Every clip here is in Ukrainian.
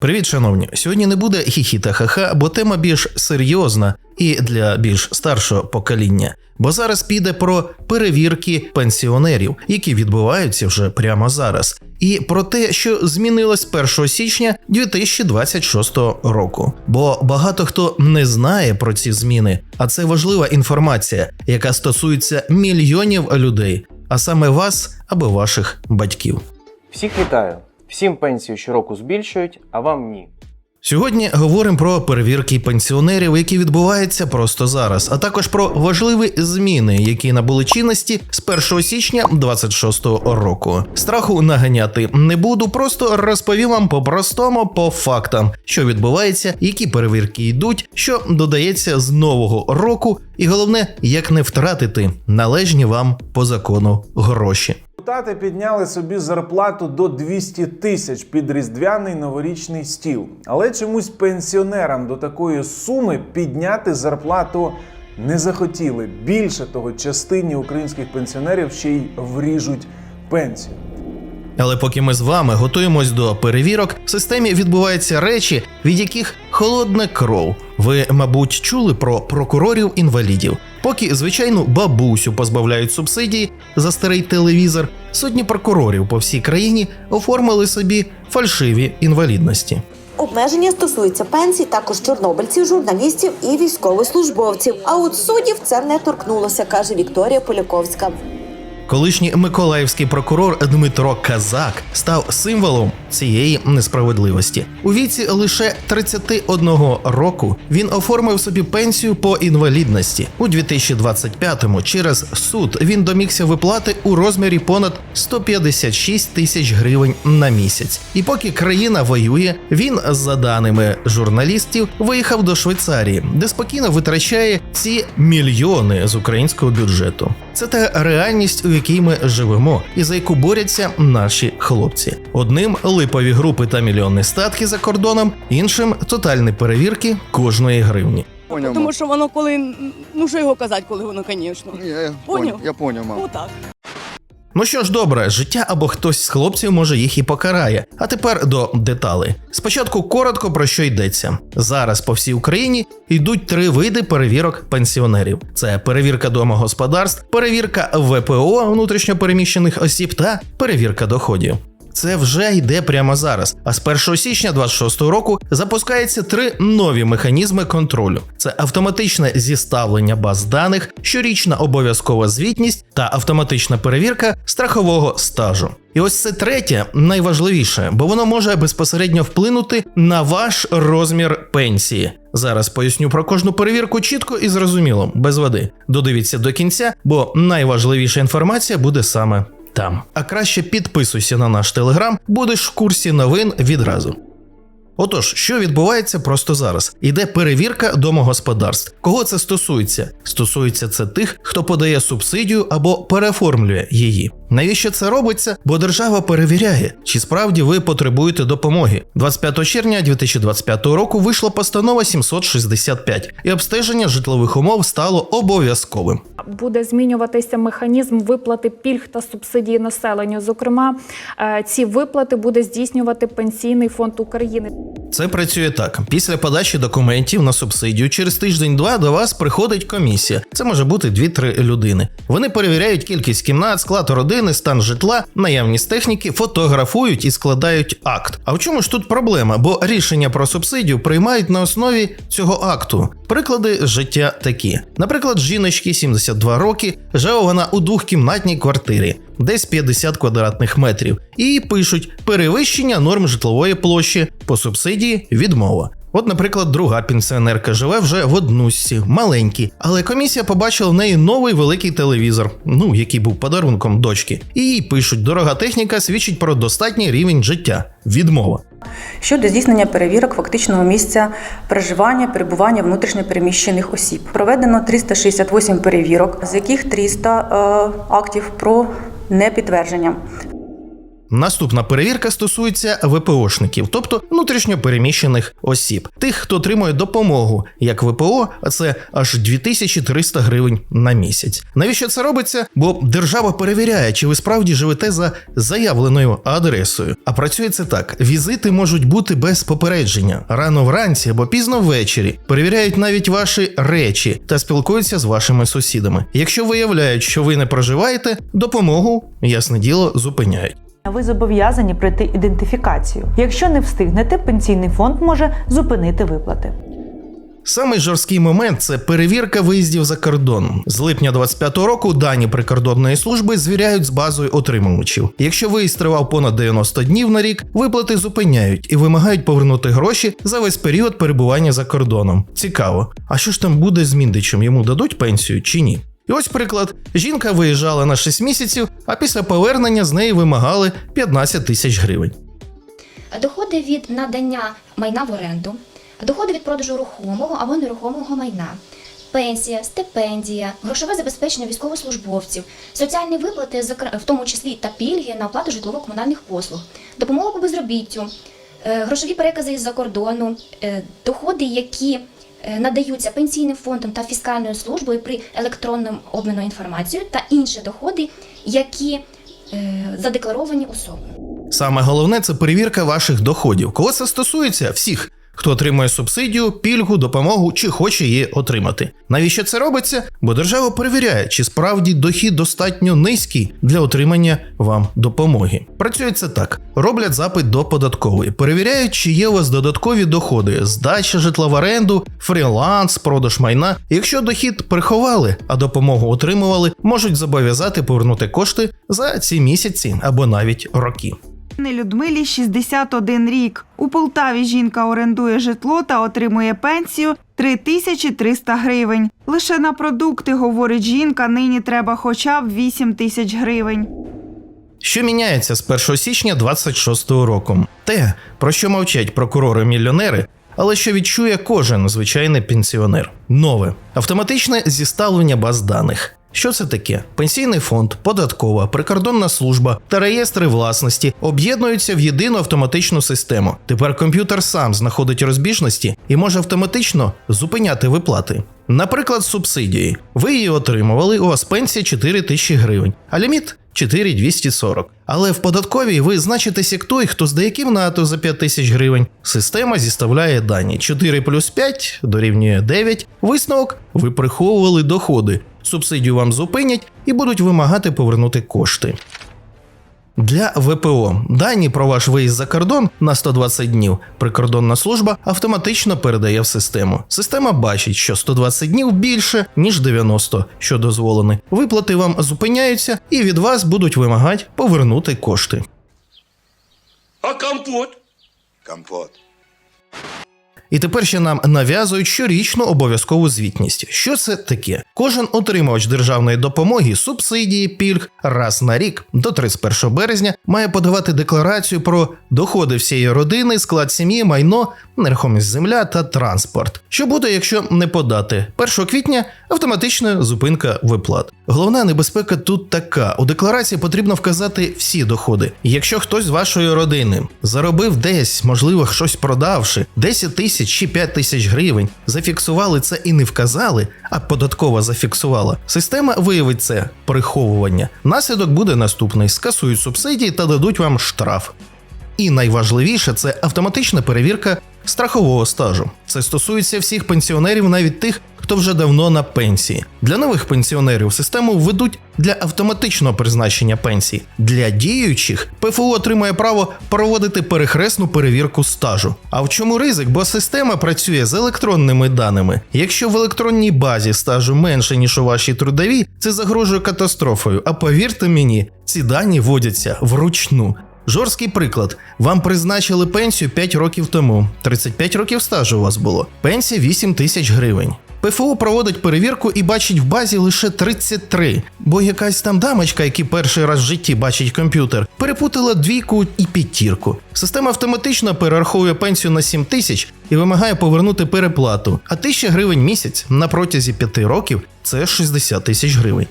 Привіт, шановні! Сьогодні не буде хіхі та ха-ха, бо тема більш серйозна і для більш старшого покоління. Бо зараз піде про перевірки пенсіонерів, які відбуваються вже прямо зараз, і про те, що змінилось 1 січня 2026 року. Бо багато хто не знає про ці зміни, а це важлива інформація, яка стосується мільйонів людей, а саме вас або ваших батьків. Всіх вітаю! Всім пенсію щороку збільшують, а вам ні. Сьогодні говоримо про перевірки пенсіонерів, які відбуваються просто зараз, а також про важливі зміни, які набули чинності з 1 січня 26 року. Страху наганяти не буду, просто розповім вам по-простому, по фактам, що відбувається, які перевірки йдуть, що додається з нового року, і головне, як не втратити належні вам по закону гроші. Депутати підняли собі зарплату до 200 тисяч під різдвяний новорічний стіл. Але чомусь пенсіонерам до такої суми підняти зарплату не захотіли. Більше того, частині українських пенсіонерів ще й вріжуть пенсію. Але поки ми з вами готуємось до перевірок, в системі відбуваються речі, від яких холодне кров. Ви, мабуть, чули про прокурорів інвалідів. Поки звичайну бабусю позбавляють субсидії за старий телевізор, сотні прокурорів по всій країні оформили собі фальшиві інвалідності. Обмеження стосуються пенсій, також чорнобильців, журналістів і військовослужбовців. А от суддів це не торкнулося, каже Вікторія Поляковська. Колишній миколаївський прокурор Дмитро Казак став символом цієї несправедливості. У віці лише 31 року він оформив собі пенсію по інвалідності. У 2025-му через суд він домігся виплати у розмірі понад 156 тисяч гривень на місяць. І поки країна воює, він, за даними журналістів, виїхав до Швейцарії, де спокійно витрачає ці мільйони з українського бюджету. Це та реальність, у якій ми живемо, і за яку борються наші хлопці. Одним липові групи та мільйонні статки за кордоном, іншим тотальні перевірки кожної гривні. Поняв, Тому що воно коли, ну що його казати, коли воно, звісно. Ні, я, Поняв? поняв, я поняв, мав. Отак. Ну що ж, добре, життя або хтось з хлопців може їх і покарає. А тепер до деталей. Спочатку коротко про що йдеться. Зараз по всій Україні йдуть три види перевірок пенсіонерів: це перевірка домогосподарств, перевірка ВПО внутрішньопереміщених осіб та перевірка доходів. Це вже йде прямо зараз. А з 1 січня 26 року запускаються три нові механізми контролю: це автоматичне зіставлення баз даних, щорічна обов'язкова звітність та автоматична перевірка страхового стажу. І ось це третє найважливіше, бо воно може безпосередньо вплинути на ваш розмір пенсії. Зараз поясню про кожну перевірку чітко і зрозуміло, без води. Додивіться до кінця, бо найважливіша інформація буде саме там. А краще підписуйся на наш телеграм, будеш в курсі новин відразу. Отож, що відбувається просто зараз? Іде перевірка домогосподарств. Кого це стосується? Стосується це тих, хто подає субсидію або переформлює її. Навіщо це робиться? Бо держава перевіряє, чи справді ви потребуєте допомоги. 25 червня 2025 року вийшла постанова 765, і обстеження житлових умов стало обов'язковим. буде змінюватися механізм виплати пільг та субсидій населенню. Зокрема, е, ці виплати буде здійснювати Пенсійний фонд України. Це працює так: після подачі документів на субсидію через тиждень-два до вас приходить комісія. Це може бути 2-3 людини. Вони перевіряють кількість кімнат, склад родини, стан житла, наявність техніки, фотографують і складають акт. А в чому ж тут проблема? Бо рішення про субсидію приймають на основі цього акту. Приклади життя такі: наприклад, жіночки 72 роки, живе вона у двохкімнатній квартирі, десь 50 квадратних метрів, і пишуть перевищення норм житлової площі по субсидії відмова. От, наприклад, друга пенсіонерка живе вже в однусі, маленькій, але комісія побачила в неї новий великий телевізор, ну який був подарунком дочки, і їй пишуть, дорога техніка свідчить про достатній рівень життя. Відмова. щодо здійснення перевірок фактичного місця проживання, перебування внутрішньопереміщених осіб. Проведено 368 перевірок, з яких 300 е, актів про непідтвердження. Наступна перевірка стосується ВПОшників, тобто внутрішньопереміщених осіб, тих, хто отримує допомогу як ВПО, а це аж 2300 гривень на місяць. Навіщо це робиться? Бо держава перевіряє, чи ви справді живете за заявленою адресою. А працює це так: візити можуть бути без попередження рано вранці або пізно ввечері. Перевіряють навіть ваші речі та спілкуються з вашими сусідами. Якщо виявляють, що ви не проживаєте, допомогу, ясне діло, зупиняють. Ви зобов'язані пройти ідентифікацію. Якщо не встигнете, пенсійний фонд може зупинити виплати. Самий жорсткий момент це перевірка виїздів за кордон. З липня 25-го року дані прикордонної служби звіряють з базою отримувачів. Якщо виїзд тривав понад 90 днів на рік, виплати зупиняють і вимагають повернути гроші за весь період перебування за кордоном. Цікаво, а що ж там буде з міндичем? Йому дадуть пенсію чи ні? І ось приклад: жінка виїжджала на 6 місяців, а після повернення з неї вимагали 15 тисяч гривень. доходи від надання майна в оренду, доходи від продажу рухомого або нерухомого майна, пенсія, стипендія, грошове забезпечення військовослужбовців, соціальні виплати, в тому числі та пільги на оплату житлово-комунальних послуг, допомога по безробіттю, е, грошові перекази із-за кордону, е, доходи, які надаються пенсійним фондом та фіскальною службою при електронному обміну інформацією та інші доходи, які е, задекларовані особою. Саме головне це перевірка ваших доходів. Кого це стосується? Всіх, хто отримує субсидію, пільгу, допомогу чи хоче її отримати. Навіщо це робиться? Бо держава перевіряє, чи справді дохід достатньо низький для отримання вам допомоги. Працює це так: роблять запит до податкової, перевіряють, чи є у вас додаткові доходи, здача житла в оренду, фріланс, продаж майна. Якщо дохід приховали, а допомогу отримували, можуть зобов'язати повернути кошти за ці місяці або навіть роки. Людмилі 61 рік. У Полтаві жінка орендує житло та отримує пенсію 3300 гривень. Лише на продукти, говорить жінка, нині треба хоча б 8 тисяч гривень. Що міняється з 1 січня 26 року? Те, про що мовчать прокурори-мільйонери, але що відчує кожен звичайний пенсіонер. Нове автоматичне зіставлення баз даних. Що це таке? Пенсійний фонд, податкова, прикордонна служба та реєстри власності об'єднуються в єдину автоматичну систему. Тепер комп'ютер сам знаходить розбіжності і може автоматично зупиняти виплати. Наприклад, субсидії. Ви її отримували, у вас пенсія 4 тисячі гривень, а ліміт 4240. Але в податковій ви значитесь як той, хто здає кімнату за 5 тисяч гривень. Система зіставляє дані 4 плюс 5 дорівнює 9. Висновок ви приховували доходи. Субсидію вам зупинять і будуть вимагати повернути кошти. Для ВПО дані про ваш виїзд за кордон на 120 днів прикордонна служба автоматично передає в систему. Система бачить, що 120 днів більше ніж 90, що дозволений. Виплати вам зупиняються і від вас будуть вимагати повернути кошти. А компот? Компот. І тепер ще нам нав'язують щорічну обов'язкову звітність. Що це таке? Кожен отримувач державної допомоги, субсидії, пільг раз на рік до 31 березня має подавати декларацію про доходи всієї родини, склад сім'ї, майно, нерухомість земля та транспорт. Що буде, якщо не подати? 1 квітня автоматична зупинка виплат. Головна небезпека тут така: у декларації потрібно вказати всі доходи. Якщо хтось з вашої родини заробив десь, можливо, щось продавши, 10 тисяч чи 5 тисяч гривень, зафіксували це і не вказали, а податкова зафіксувала. Система виявить це приховування. Наслідок буде наступний: скасують субсидії та дадуть вам штраф. І найважливіше це автоматична перевірка страхового стажу. Це стосується всіх пенсіонерів, навіть тих, хто вже давно на пенсії. Для нових пенсіонерів систему введуть для автоматичного призначення пенсій. Для діючих ПФУ отримає право проводити перехресну перевірку стажу. А в чому ризик? Бо система працює з електронними даними. Якщо в електронній базі стажу менше ніж у вашій трудовій, це загрожує катастрофою. А повірте мені, ці дані вводяться вручну. Жорсткий приклад. Вам призначили пенсію 5 років тому. 35 років стажу у вас було. Пенсія 8 тисяч гривень. ПФУ проводить перевірку і бачить в базі лише 33, бо якась там дамочка, яка перший раз в житті бачить комп'ютер, перепутала двійку і п'ятірку. Система автоматично перераховує пенсію на 7 тисяч і вимагає повернути переплату. А 1000 гривень місяць на протязі 5 років це 60 тисяч гривень.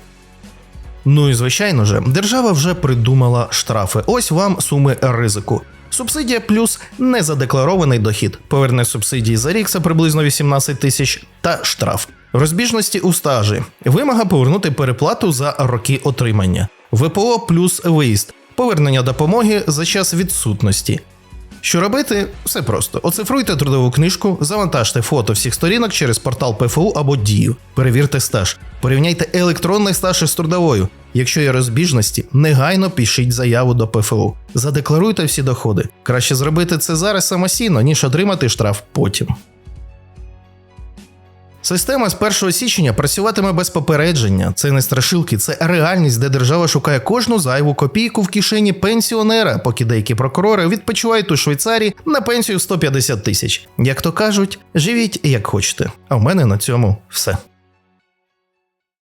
Ну і звичайно же, держава вже придумала штрафи. Ось вам суми ризику. Субсидія плюс незадекларований дохід. Поверне субсидії за рік це приблизно 18 тисяч та штраф. Розбіжності у стажі. Вимога повернути переплату за роки отримання. ВПО плюс виїзд. Повернення допомоги за час відсутності. Що робити? Все просто. Оцифруйте трудову книжку, завантажте фото всіх сторінок через портал ПФУ або Дію. Перевірте стаж. Порівняйте електронний стаж із трудовою. Якщо є розбіжності, негайно пишіть заяву до ПФУ. Задекларуйте всі доходи. Краще зробити це зараз самостійно, ніж отримати штраф потім. Система з 1 січня працюватиме без попередження. Це не страшилки, це реальність, де держава шукає кожну зайву копійку в кишені пенсіонера, поки деякі прокурори відпочивають у Швейцарії на пенсію 150 тисяч. Як то кажуть, живіть як хочете. А в мене на цьому все.